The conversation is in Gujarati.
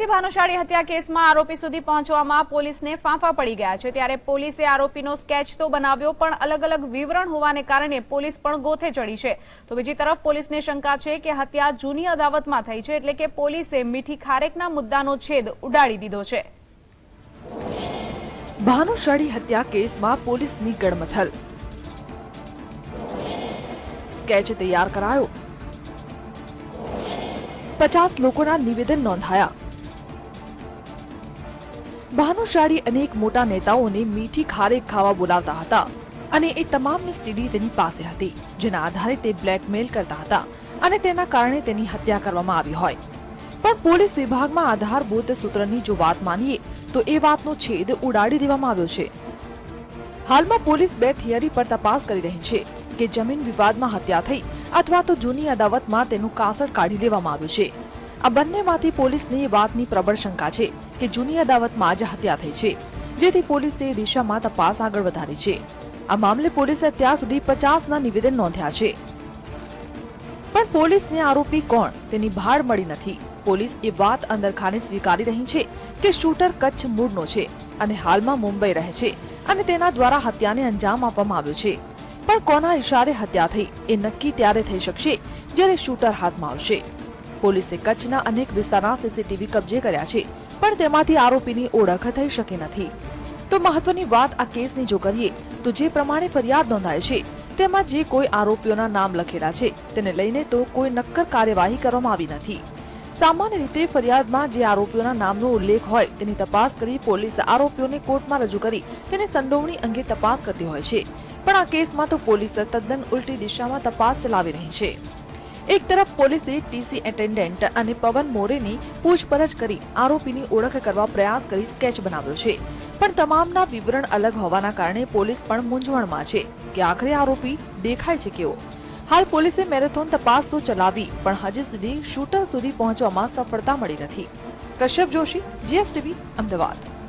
અયોધ્યા ભાનુશાળી હત્યા કેસમાં આરોપી સુધી પહોંચવામાં પોલીસને ફાંફા પડી ગયા છે. ત્યારે પોલીસે આરોપીનો સ્કેચ તો બનાવ્યો, પણ અલગ અલગ વિવરણ હોવાને કારણે પોલીસ પણ ગોથે ચડી છે. તો બીજી તરફ પોલીસને શંકા છે કે હત્યા જૂની અદાવતમાં થઈ છે એટલે કે પોલીસે મીઠી ખારેકના મુદ્દાનો છેદ ઉડાડી દીધો છે. ભાનુશાળી હત્યા કેસમાં પોલીસની ગડમથલ. સ્કેચ તૈયાર કરાયો. પચાસ લોકોના નિવેદન નોંધાયા. ભાનુશાળી અનેક મોટા નેતાઓને મીઠી ખારેક ખાવા બોલાવતા હતા અને એ તમામની સીડી તેની પાસે હતી, જેના આધારે તે બ્લેકમેલ કરતા હતા અને તેના કારણે તેની હત્યા કરવામાં આવી હોય. પણ પોલીસ વિભાગમાં આધારભૂત સૂત્રની જો વાત માનીએ, તો એ વાતનો છેદ ઉડાડી દેવામાં આવ્યો છે. હાલમાં પોલીસ બે થિયરી પર તપાસ કરી રહી છે કે જમીન વિવાદમાં હત્યા થઈ અથવા તો જૂની અદાવતમાં તેનું કાસળ કાઢી લેવામાં આવ્યું છે. આ બંનેમાંથી પોલીસને વાતની પ્રબળ શંકા છે કે જૂની અદાવતમાં જ હત્યા થઈ છે, જેથી પોલીસે એ દિશામાં તપાસ આગળ વધારી છે. આ મામલે પોલીસે અત્યાર સુધી પચાસના નિવેદન નોંધ્યા છે. પણ પોલીસને આરોપી કોણ તેની ભાળ મળી નથી. પોલીસ એ વાત અંદરખાને સ્વીકારી રહી છે કે શૂટર કચ્છ મૂળનો છે અને હાલમાં મુંબઈ રહે છે અને તેના દ્વારા હત્યાને અંજામ આપવામાં આવ્યો છે. પણ કોના ઇશારે હત્યા થઈ એ નક્કી ત્યારે થઈ શકશે જ્યારે શૂટર હાથમાં આવશે. પોલીસે કચ્છના અનેક વિસ્તારના સીસીટીવી કબજે કર્યા છે, પણ તેમાંથી આરોપીની ઓળખ થઈ શકી નથી. તો મહત્વની વાત આ કેસની જો કરીએ, તો જે પ્રમાણે ફરિયાદ નોંધાય છે, તેમાં જે કોઈ આરોપીઓના નામ લખેલા છે, તેને લઈને તો કોઈ નક્કર કાર્યવાહી કરવામાં આવી નથી. સામાન્ય રીતે ફરિયાદમાં જે આરોપીઓના નામનો ઉલ્લેખ હોય, તેની તપાસ કરી પોલીસ આરોપીઓને કોર્ટમાં રજૂ કરી તેની સંડોવણી અંગે તપાસ કરતી હોય છે. પણ આ કેસમાં તો પોલીસ તદ્દન ઉલટી દિશામાં તપાસ ચલાવી રહી છે. એક તરફ પોલીસે ટીસી એટેન્ડન્ટ અને પવન મોરેની પૂછપરછ કરી આરોપીની ઓળખ કરવા પ્રયાસ કરી સ્કેચ બનાવ્યો છે. પણ તમામના વિવરણ અલગ હોવાના કારણે પોલીસ પણ મૂંઝવણમાં છે કે આખરે આરોપી દેખાય છે કેવો. હાલ પોલીસે મેરેથોન તપાસ તો ચલાવી, પણ હજી સુધી શૂટર સુધી પહોંચવામાં સફળતા મળી નથી. કશ્યપ જોશી, જીએસટીવી, અમદાવાદ.